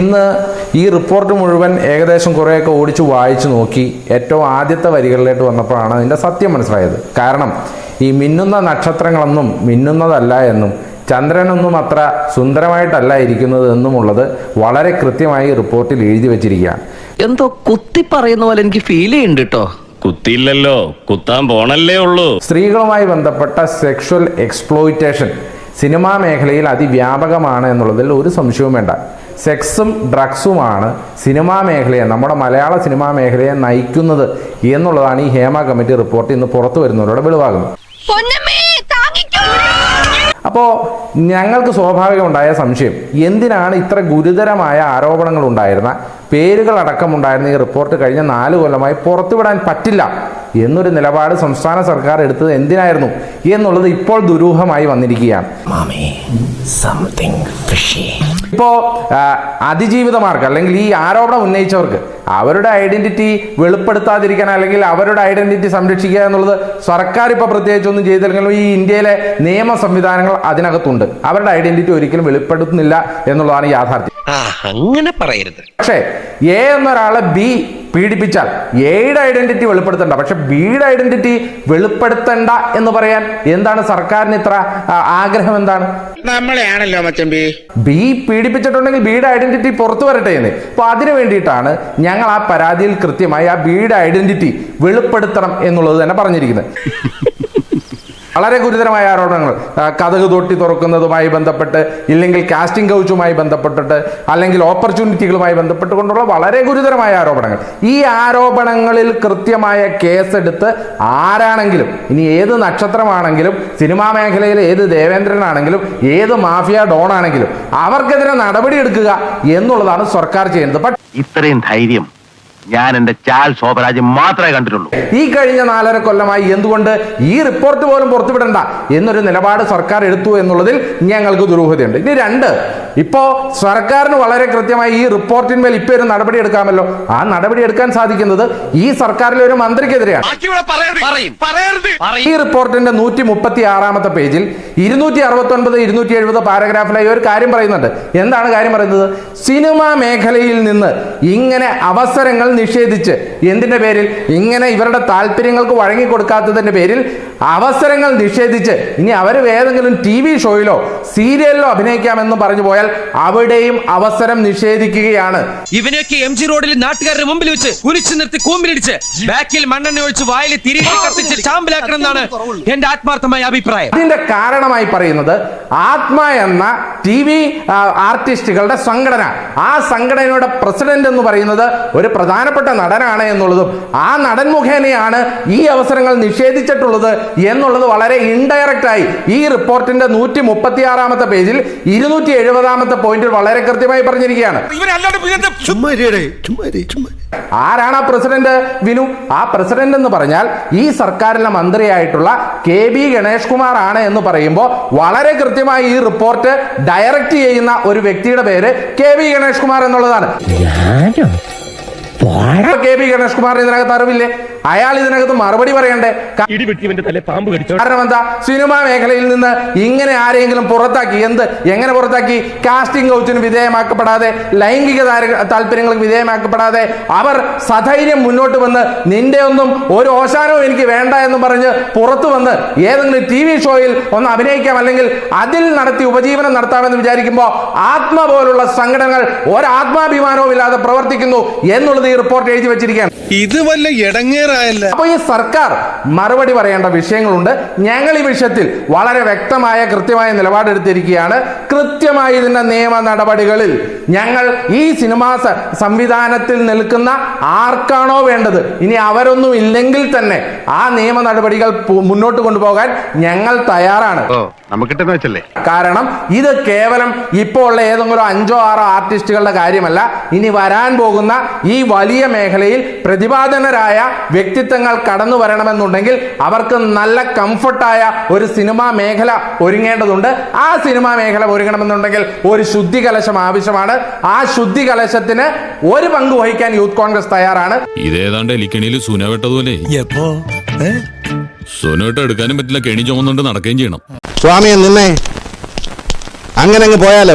ഇന്ന് ഈ റിപ്പോർട്ട് മുഴുവൻ ഏകദേശം കുറേയൊക്കെ ഓടിച്ച് വായിച്ചു നോക്കി ഏറ്റവും ആദ്യത്തെ വരികളിലേക്ക് വന്നപ്പോഴാണ് അതിന്റെ സത്യം മനസ്സിലായത്. കാരണം ഈ മിന്നുന്ന നക്ഷത്രങ്ങളൊന്നും മിന്നുന്നതല്ല എന്നും ചന്ദ്രനൊന്നും അത്ര സുന്ദരമായിട്ടല്ല ഇരിക്കുന്നത് എന്നുമുള്ളത് വളരെ കൃത്യമായി റിപ്പോർട്ടിൽ എഴുതി വെച്ചിരിക്കുകയാണ്. എന്തോ കുത്തി പറയുന്ന പോലെ എനിക്ക് ഫീൽ ചെയ്യുന്നുണ്ട് കേട്ടോ കുത്തിയില്ലല്ലോ കുത്താൻ പോണല്ലേ ഉള്ളൂ. സ്ത്രീകളുമായി ബന്ധപ്പെട്ട സെക്ഷൽ എക്സ്പ്ലോയിറ്റേഷൻ സിനിമാ മേഖലയിൽ അതിവ്യാപകമാണ് എന്നുള്ളതിൽ ഒരു സംശയവും വേണ്ട. സെക്സും ഡ്രഗ്സുമാണ് സിനിമാ മേഖലയെ നമ്മുടെ മലയാള സിനിമാ മേഖലയെ നയിക്കുന്നത് എന്നുള്ളതാണ് ഈ ഹേമ കമ്മിറ്റി റിപ്പോർട്ട് ഇന്ന് പുറത്തു വരുന്നവരോട് വെളിവാകുന്നത്. അപ്പോൾ ഞങ്ങൾക്ക് സ്വാഭാവികമുണ്ടായ സംശയം എന്തിനാണ് ഇത്ര ഗുരുതരമായ ആരോപണങ്ങൾ ഉണ്ടായിരുന്ന പേരുകൾ അടക്കമുണ്ടായിരുന്ന ഈ റിപ്പോർട്ട് കഴിഞ്ഞ നാല് കൊല്ലമായി പുറത്തുവിടാൻ പറ്റില്ല എന്നൊരു നിലപാട് സംസ്ഥാന സർക്കാർ എടുത്തത് എന്തിനായിരുന്നു എന്നുള്ളത് ഇപ്പോൾ ദുരൂഹമായി വന്നിരിക്കുകയാണ്. ഇപ്പോ അതിജീവിതമാർക്ക് അല്ലെങ്കിൽ ഈ ആരോപണം ഉന്നയിച്ചവർക്ക് അവരുടെ ഐഡന്റിറ്റി വെളിപ്പെടുത്താതിരിക്കാൻ അല്ലെങ്കിൽ അവരുടെ ഐഡന്റിറ്റി സംരക്ഷിക്കുക എന്നുള്ളത് സർക്കാർ ഇപ്പൊ പ്രത്യേകിച്ചൊന്നും ചെയ്തില്ലെങ്കിലും ഈ ഇന്ത്യയിലെ നിയമ സംവിധാനങ്ങൾ അതിനകത്തുണ്ട്. അവരുടെ ഐഡന്റിറ്റി ഒരിക്കലും വെളിപ്പെടുത്തുന്നില്ല എന്നുള്ളതാണ് യാഥാർത്ഥ്യം. അങ്ങനെ പറയരുത്. പക്ഷേ എ എന്നൊരാളെ ബി പീഡിപ്പിച്ചാൽ എയുടെ ഐഡന്റിറ്റി വെളിപ്പെടുത്തണ്ട. പക്ഷെ ബിയുടെ ഐഡന്റിറ്റി വെളിപ്പെടുത്തണ്ട എന്ന് പറയാൻ എന്താണ് സർക്കാരിന് ഇത്ര ആഗ്രഹം എന്താണ്? നമ്മളെയാണല്ലോ മച്ചമ്പി ബി പീഡിപ്പിച്ചിട്ടുണ്ടെങ്കിൽ ബിയുടെ ഐഡന്റിറ്റി പുറത്തു വരട്ടെ എന്ന്. അപ്പൊ അതിനു വേണ്ടിയിട്ടാണ് ഞങ്ങൾ ആ പരാതിയിൽ കൃത്യമായി ആ ബിയുടെ ഐഡന്റിറ്റി വെളിപ്പെടുത്തണം എന്നുള്ളത് തന്നെ പറഞ്ഞിരിക്കുന്നത്. വളരെ ഗുരുതരമായ ആരോപണങ്ങൾ. കഥക് തൊട്ടി തുറക്കുന്നതുമായി ബന്ധപ്പെട്ട് ഇല്ലെങ്കിൽ കാസ്റ്റിംഗ് കൗച്ചുമായി ബന്ധപ്പെട്ടിട്ട് അല്ലെങ്കിൽ ഓപ്പർച്യൂണിറ്റികളുമായി ബന്ധപ്പെട്ടുകൊണ്ടുള്ള വളരെ ഗുരുതരമായ ആരോപണങ്ങൾ. ഈ ആരോപണങ്ങളിൽ കൃത്യമായ കേസെടുത്ത് ആരാണെങ്കിലും ഇനി ഏത് നക്ഷത്രമാണെങ്കിലും സിനിമാ മേഖലയിൽ ഏത് ദേവേന്ദ്രനാണെങ്കിലും ഏത് മാഫിയ ഡോൺ ആണെങ്കിലും അവർക്കെതിരെ നടപടിയെടുക്കുക എന്നുള്ളതാണ് സർക്കാർ ചെയ്യുന്നത്. ഇത്രയും ധൈര്യം ഞാൻ എന്റെ ചാൽ ശോഭരാജ് മാത്രമേ കണ്ടിട്ടുള്ളൂ. ഈ കഴിഞ്ഞ നാലര കൊല്ലമായി എന്തുകൊണ്ട് ഈ റിപ്പോർട്ട് പോലും പുറത്തുവിടണ്ട എന്നൊരു നിലപാട് സർക്കാർ എടുത്തു എന്നുള്ളതിൽ ഞങ്ങൾക്ക് ദുരൂഹതയുണ്ട്. ഇനി രണ്ട് ഇപ്പോ സർക്കാരിന് വളരെ കൃത്യമായി ഈ റിപ്പോർട്ടിന്മേൽ ഇപ്പൊ ഒരു നടപടി എടുക്കാമല്ലോ. ആ നടപടി എടുക്കാൻ സാധിക്കുന്നത് ഈ സർക്കാരിലെ ഒരു മന്ത്രിക്കെതിരെയാണ്. ഈ റിപ്പോർട്ടിന്റെ നൂറ്റി മുപ്പത്തി ആറാമത്തെ പേജിൽ ഇരുന്നൂറ്റി അറുപത്തി ഒൻപത് ഇരുന്നൂറ്റി എഴുപത് പാരഗ്രാഫിലായി ഒരു കാര്യം പറയുന്നുണ്ട്. എന്താണ് കാര്യം പറയുന്നത്? സിനിമാ മേഖലയിൽ നിന്ന് ഇങ്ങനെ അവസരങ്ങൾ നിഷേധിച്ച്. എന്തിന്റെ പേരിൽ? ഇങ്ങനെ ഇവരുടെ താല്പര്യങ്ങൾക്ക് വഴങ്ങി കൊടുക്കാത്തതിന്റെ പേരിൽ അവസരങ്ങൾ നിഷേധിച്ച്. ഇനി അവർ ഏതെങ്കിലും ടി വി ഷോയിലോ സീരിയലിലോ അഭിനയിക്കാമെന്ന് പറഞ്ഞു പോയാൽ അവിടെയും അവസരം നിഷേധിക്കുകയാണ്. ഇവനെയൊക്കെ എം ജി റോഡിൽ നാട്ടുകാരുടെ മുമ്പിൽ വെച്ച് കുലിച്ചു നിർത്തി കൂമ്പിലിടിച്ച് ബാക്കിൽ മണ്ണെണ്ണ ഒഴിച്ച് വായിൽ തിരികെ കത്തിച്ച് ചാമ്പലാക്കണം എന്നാണ് എന്റെ ആത്മാർത്ഥമായ അഭിപ്രായം. അതിന്റെ കാരണമായി പറയുന്നത് ആത്മ എന്ന ടി വി ആർട്ടിസ്റ്റുകളുടെ സംഘടന. ആ സംഘടനയുടെ പ്രസിഡന്റ് എന്ന് പറയുന്നത് ഒരു പ്രധാനപ്പെട്ട നടനാണ് എന്നുള്ളതും ആ നടൻ മുഖേനയാണ് ഈ അവസരങ്ങൾ നിഷേധിച്ചിട്ടുള്ളത് എന്നുള്ളത് വളരെ ഇൻഡയറക്റ്റായി ഈ റിപ്പോർട്ടിന്റെ നൂറ്റി മുപ്പത്തി ആറാമത്തെ പേജിൽ ഇരുന്നൂറ്റി എഴുപതാമത്തെ പോയിന്റിൽ വളരെ കൃത്യമായി പറഞ്ഞിരിക്കുകയാണ്. ആരാണ് ആ പ്രസിഡന്റ് വിനു? ആ പ്രസിഡന്റ് എന്ന് പറഞ്ഞാൽ ഈ സർക്കാരിലെ മന്ത്രിയായിട്ടുള്ള കെ ബി ഗണേഷ് കുമാർ ആണ് എന്ന് പറയുമ്പോൾ വളരെ കൃത്യമായി ഈ റിപ്പോർട്ട് ഡയറക്റ്റ് ചെയ്യുന്ന ഒരു വ്യക്തിയുടെ പേര് കെ ബി ഗണേഷ് കുമാർ എന്നുള്ളതാണ്. കെ ബി ഗണേഷ് കുമാറിന് ഇതിനകത്ത് അറിവില്ലേ അയാൾ ഇതിനകത്ത് മറുപടി പറയണ്ടേ? കാരണം എന്താ? സിനിമാ മേഖലയിൽ നിന്ന് ഇങ്ങനെ ആരെങ്കിലും പുറത്താക്കി എന്ത്? എങ്ങനെ പുറത്താക്കി? കാസ്റ്റിംഗ് കൗച്ചിന് വിധേയമാക്കപ്പെടാതെ ലൈംഗിക താല്പര്യങ്ങൾക്ക് വിധേയമാക്കപ്പെടാതെ അവർ സധൈര്യം മുന്നോട്ട് വന്ന് നിന്റെ ഒന്നും ഒരു ഓശാനവും എനിക്ക് വേണ്ട എന്ന് പറഞ്ഞ് പുറത്തു വന്ന് ഏതെങ്കിലും ടി വി ഷോയിൽ ഒന്ന് അഭിനയിക്കാം അല്ലെങ്കിൽ അതിൽ നടത്തി ഉപജീവനം നടത്താമെന്ന് വിചാരിക്കുമ്പോൾ ആത്മ പോലുള്ള സംഘടനകൾ ഒരാത്മാഭിമാനവും ഇല്ലാതെ പ്രവർത്തിക്കുന്നു എന്നുള്ളത് ഈ റിപ്പോർട്ട് എഴുതി വെച്ചിരിക്കുകയാണ്. ഇത് വല്ല അപ്പൊ ഈ സർക്കാർ മറുപടി പറയേണ്ട വിഷയങ്ങളുണ്ട്. ഞങ്ങൾ ഈ വിഷയത്തിൽ വളരെ വ്യക്തമായ കൃത്യമായ നിലപാടെടുത്തിരിക്കുകയാണ്. കൃത്യമായി ഇതിന്റെ നിയമ നടപടികളിൽ ഞങ്ങൾ ഈ സിനിമാ സംവിധാനത്തിൽ നിൽക്കുന്ന ആർക്കാണോ വേണ്ടത്? ഇനി അവരൊന്നും ഇല്ലെങ്കിൽ തന്നെ ആ നിയമ നടപടികൾ മുന്നോട്ട് കൊണ്ടുപോകാൻ ഞങ്ങൾ തയ്യാറാണ്. കാരണം ഇത് കേവലം ഇപ്പോൾ ഉള്ള ഏതെങ്കിലും അഞ്ചോ ആറോ ആർട്ടിസ്റ്റുകളുടെ കാര്യമല്ല. ഇനി വരാൻ പോകുന്ന ഈ വലിയ മേഖലയിൽ പ്രതിപാദനരായ വ്യക്തിത്വങ്ങൾ കടന്നു വരണമെന്നുണ്ടെങ്കിൽ അവർക്ക് നല്ല കംഫർട്ടായ ഒരു സിനിമാ മേഖല ഒരുങ്ങേണ്ടതുണ്ട്. ആ സിനിമാ മേഖല ഒരുങ്ങണമെന്നുണ്ടെങ്കിൽ ഒരു ശുദ്ധി കലശം ആവശ്യമാണ്. ആ ശുദ്ധി കലശത്തിന് ഒരു പങ്ക് വഹിക്കാൻ യൂത്ത് കോൺഗ്രസ് തയ്യാറാണ്. ഇതേതാണ്ട് എലിക്കണിയിൽ എടുക്കാനും പറ്റില്ല കെണി ചുമന്നുകൊണ്ട് നടക്കുകയും ചെയ്യണം. സ്വാമിയെ നിന്നെ അങ്ങനെ അങ്ങ് പോയാലോ?